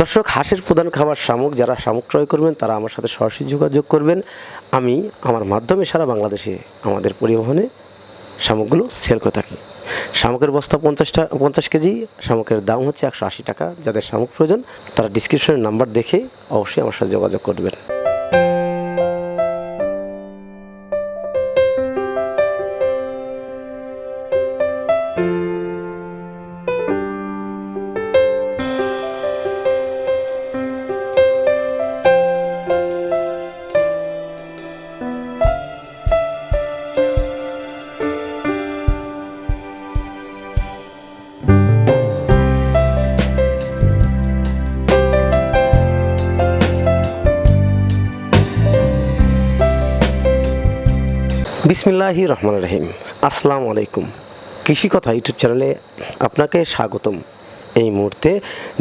দর্শক, হাঁসের প্রধান খাবার শামুক, যারা শামুক ক্রয় করবেন, তারা আমার সাথে সরাসরি যোগাযোগ করবেন। আমি আমার মাধ্যমে সারা বাংলাদেশে আমাদের পরিবহনে শামুকগুলো সেল করে থাকি। শামুকের বস্তা পঞ্চাশটা পঞ্চাশ কেজি, শামুকের দাম হচ্ছে একশো আশি টাকা। যাদের শামুক প্রয়োজন, তারা ডিসক্রিপশনের নাম্বার দেখে অবশ্যই আমার সাথে যোগাযোগ করবেন। বিসমিল্লাহি রহমান রহিম। আসসালামু আলাইকুম। কৃষি কথা ইউটিউব চ্যানেলে আপনাকে স্বাগতম। এই মুহূর্তে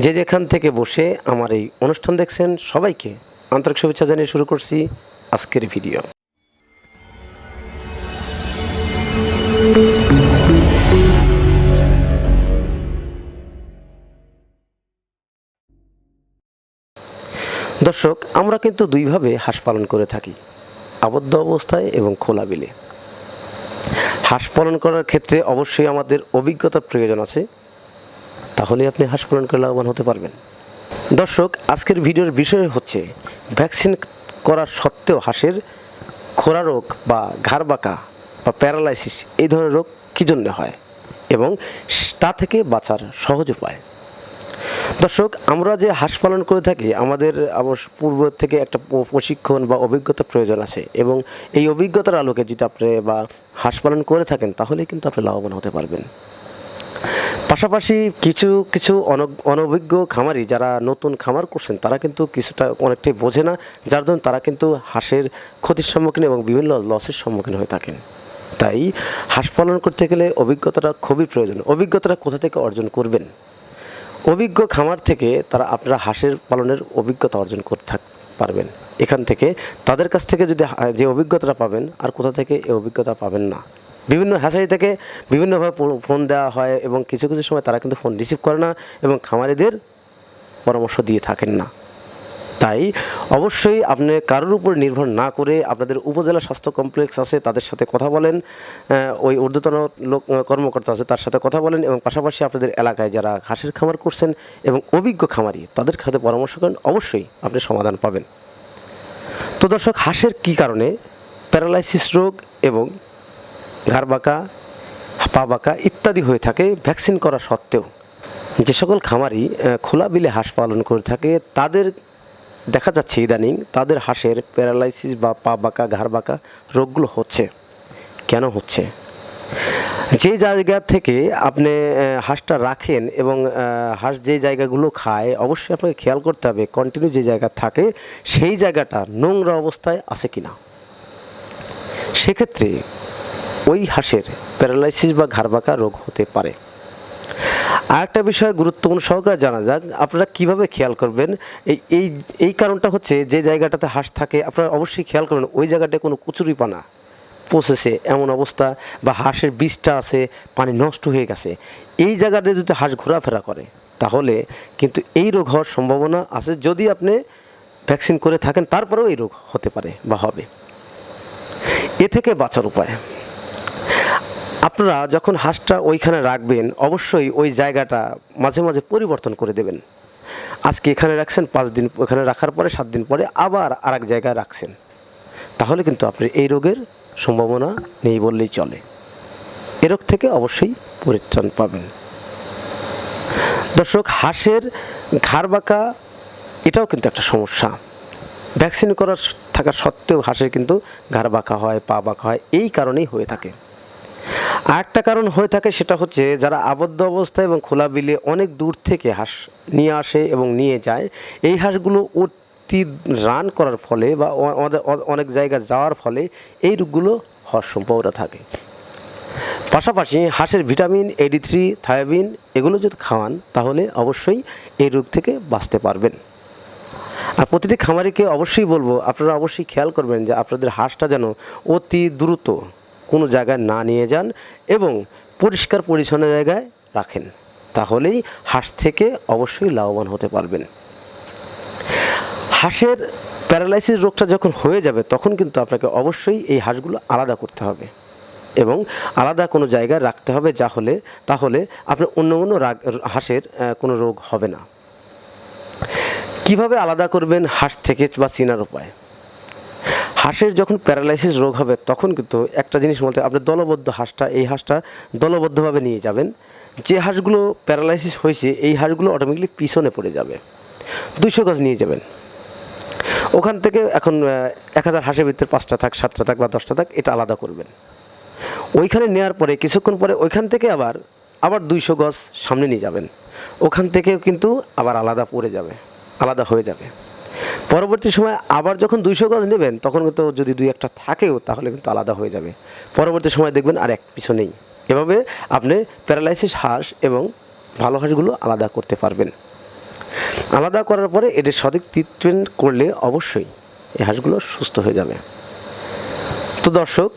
যে যেখান থেকে বসে আমার এই অনুষ্ঠান দেখছেন সবাইকে আন্তরিক শুভেচ্ছা জানিয়ে শুরু করছি আজকের ভিডিও। দর্শক, আমরা কিন্তু দুইভাবে হাঁস পালন করে থাকি। আবদ্ধ অবস্থায় এবং খোলা বিলে হাঁস পালন করার ক্ষেত্রে অবশ্যই আমাদের অভিজ্ঞতার প্রয়োজন আছে। তাহলে আপনি হাঁস পালন করে লাভবান হতে পারবেন। দর্শক, আজকের ভিডিওর বিষয় হচ্ছে ভ্যাকসিন করা সত্ত্বেও হাঁসের খোরা রোগ বা ঘাড় বাঁকা বা প্যারালাইসিস এই ধরনের রোগ কী জন্য হয় এবং তা থেকে বাঁচার সহজ উপায়? দর্শক, আমরা যে হাঁস পালন করে থাকি, আমাদের অবশ্য পূর্ব থেকে একটা প্রশিক্ষণ বা অভিজ্ঞতা প্রয়োজন আছে এবং এই অভিজ্ঞতার আলোকে যদি আপনি বা হাঁস পালন করে থাকেন, তাহলে কিন্তু আপনি লাভবান হতে পারবেন। পাশাপাশি কিছু কিছু অন- অনভিজ্ঞ খামারি যারা নতুন খামার করছেন, তারা কিন্তু কিছুটা অনেকটাই বোঝে না, যার জন্য তারা কিন্তু হাঁসের ক্ষতির সম্মুখীন এবং বিভিন্ন লসের সম্মুখীন হয়ে থাকেন। তাই হাঁস পালন করতে গেলে অভিজ্ঞতাটা খুবই প্রয়োজন। অভিজ্ঞতাটা কোথা থেকে অর্জন করবেন? অভিজ্ঞ খামার থেকে তারা আপনারা হাঁসের পালনের অভিজ্ঞতা অর্জন করতে পারবেন। এখান থেকে তাদের কাছ থেকে যদি যে অভিজ্ঞতাটা পাবেন, আর কোথা থেকে এই অভিজ্ঞতা পাবেন না। বিভিন্ন হ্যাসারি থেকে বিভিন্নভাবে ফোন দেওয়া হয় এবং কিছু কিছু সময় তারা কিন্তু ফোন রিসিভ করে না এবং খামারিদের পরামর্শ দিয়ে থাকেন না। তাই অবশ্যই আপনি কারোর উপর নির্ভর না করে আপনাদের উপজেলা স্বাস্থ্য কমপ্লেক্স আছে, তাদের সাথে কথা বলেন ওই ঊর্ধ্বতন লোক কর্মকর্তা আছে, তার সাথে কথা বলেন এবং পাশাপাশি আপনাদের এলাকায় যারা হাঁসের খামার করছেন এবং অভিজ্ঞ খামারি, তাদের সাথে পরামর্শ করেন, অবশ্যই আপনি সমাধান পাবেন। তো দর্শক, হাঁসের কী কারণে? প্যারালাইসিস রোগ এবং ঘাড় বাঁকা, পা বাঁকা ইত্যাদি হয়ে থাকে ভ্যাকসিন করা সত্ত্বেও। যে সকল খামারি খোলা বিলে হাঁস পালন করে থাকে, তাদের দেখা যাচ্ছে ইদানিং তাদের হাঁসের প্যারালাইসিস বা পা বাঁকা, ঘাড় বাঁকা রোগগুলো হচ্ছে। কেন হচ্ছে? যে জায়গা থেকে আপনি হাঁসটা রাখেন এবং হাঁস যে জায়গাগুলো খায়, অবশ্যই আপনাকে খেয়াল করতে হবে কন্টিনিউ যে জায়গা থাকে, সেই জায়গাটা নোংরা অবস্থায় আছে কি না সেক্ষেত্রে ওই হাঁসের প্যারালাইসিস বা ঘাড় বাঁকা রোগ হতে পারে। আরেকটা বিষয় গুরুত্বপূর্ণ সহকারে জানা যাক, আপনারা কীভাবে খেয়াল করবেন? এই এই এই কারণটা হচ্ছে যে জায়গাটাতে হাঁস থাকে, আপনারা অবশ্যই খেয়াল করবেন, ওই জায়গাটায় কোনো কচুরিপানা পচেছে এমন অবস্থা বা হাঁসের বীজটা আছে, পানি নষ্ট হয়ে গেছে। এই জায়গাটা যদি হাঁস ঘোরাফেরা করে, তাহলে কিন্তু এই রোগ হওয়ার সম্ভাবনা আছে। যদি আপনি ভ্যাকসিন করে থাকেন, তারপরেও এই রোগ হতে পারে বা হবে। এ থেকে বাঁচার উপায়। আপনারা যখন হাঁসটা ওইখানে রাখবেন, অবশ্যই ওই জায়গাটা মাঝে মাঝে পরিবর্তন করে দেবেন। আজকে এখানে রাখছেন, পাঁচ দিন ওখানে রাখার পরে, সাত দিন পরে আবার আর এক জায়গায় রাখছেন। তাহলে কিন্তু আপনি এই রোগের সম্ভাবনা নেই বললেই চলে। এ রোগ থেকে অবশ্যই পরিত্রাণ পাবেন। দর্শক, হাঁসের ঘাড় বাঁকা, এটাও কিন্তু একটা সমস্যা। ভ্যাকসিন করার থাকা সত্ত্বেও হাঁসের কিন্তু ঘাড় বাঁকা হয়, পা বাঁকা হয়, এই কারণেই হয়ে থাকে। আরেকটা কারণ হয়ে থাকে সেটা হচ্ছে যারা আবদ্ধ অবস্থায় এবং খোলা বিলে অনেক দূর থেকে হাঁস নিয়ে আসে এবং নিয়ে যায়, এই হাঁসগুলো অতি রান করার ফলে বা অনেক জায়গায় যাওয়ার ফলে এই রোগগুলো হওয়ার সম্ভাবনা থাকে। পাশাপাশি হাঁসের ভিটামিন এডি থ্রি থায়াবিন এগুলো যদি খাওয়ান, তাহলে অবশ্যই এই রোগ থেকে বাঁচতে পারবেন। আর প্রতিটি খামারিকে অবশ্যই বলব, আপনারা অবশ্যই খেয়াল করবেন যে আপনাদের হাঁসটা যেন অতি দ্রুত কোনো জায়গায় না নিয়ে যান এবং পরিষ্কার পরিচ্ছন্ন জায়গায় রাখেন। তাহলেই হাঁস থেকে অবশ্যই লাভবান হতে পারবেন। হাঁসের প্যারালাইসিস রোগটা যখন হয়ে যাবে, তখন কিন্তু আপনাকে অবশ্যই এই হাঁসগুলো আলাদা করতে হবে এবং আলাদা কোনো জায়গায় রাখতে হবে যা হলে, তাহলে আপনার অন্য রাগ, হাঁসের কোনো রোগ হবে না। কীভাবে আলাদা করবেন হাঁস থেকে বা চিনার উপায়? হাঁসের যখন প্যারালাইসিস রোগ হবে, তখন কিন্তু একটা জিনিস বলতে আপনি দলবদ্ধ হাঁসটা, এই হাঁসটা দলবদ্ধভাবে নিয়ে যাবেন। যে হাঁসগুলো প্যারালাইসিস হয়েছে, এই হাঁসগুলো অটোমেটিকলি পিছনে পড়ে যাবে। দুইশো গজ নিয়ে যাবেন। ওখান থেকে এখন এক হাজার হাঁসের ভিতরে পাঁচটা থাক, সাতটা থাক বা দশটা থাক, এটা আলাদা করবেন। ওইখানে নেওয়ার পরে, কিছুক্ষণ পরে ওইখান থেকে আবার আবার দুইশো গজ সামনে নিয়ে যাবেন। ওখান থেকেও কিন্তু আবার আলাদা পড়ে যাবে, আলাদা হয়ে যাবে। পরবর্তী সময় আবার যখন দুইশো গজ নেবেন, তখন কিন্তু যদি দুই একটা থাকেও, তাহলে কিন্তু আলাদা হয়ে যাবে। পরবর্তী সময় দেখবেন আর এক পিছু নেই। এভাবে আপনি প্যারালাইসিস হাঁস এবং ভালো হাঁসগুলো আলাদা করতে পারবেন। আলাদা করার পরে এদের সঠিক ট্রিটমেন্ট করলে অবশ্যই এই হাঁসগুলো সুস্থ হয়ে যাবে। তো দর্শক,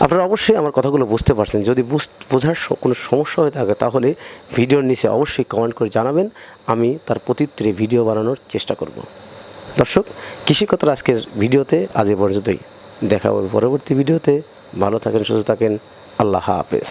আপনারা অবশ্যই আমার কথাগুলো বুঝতে পারছেন। যদি বুঝ- বোঝার কোনো সমস্যা হয়ে থাকে, তাহলে ভিডিওর নিচে অবশ্যই কমেন্ট করে জানাবেন। আমি তার প্রতিত্রে ভিডিও বানানোর চেষ্টা করব। দর্শক কৃষিকতার আজকের ভিডিওতে আজ এ পর্যন্তই। দেখা হবে পরবর্তী ভিডিওতে। ভালো থাকেন, সুস্থ থাকেন। আল্লাহ হাফেজ।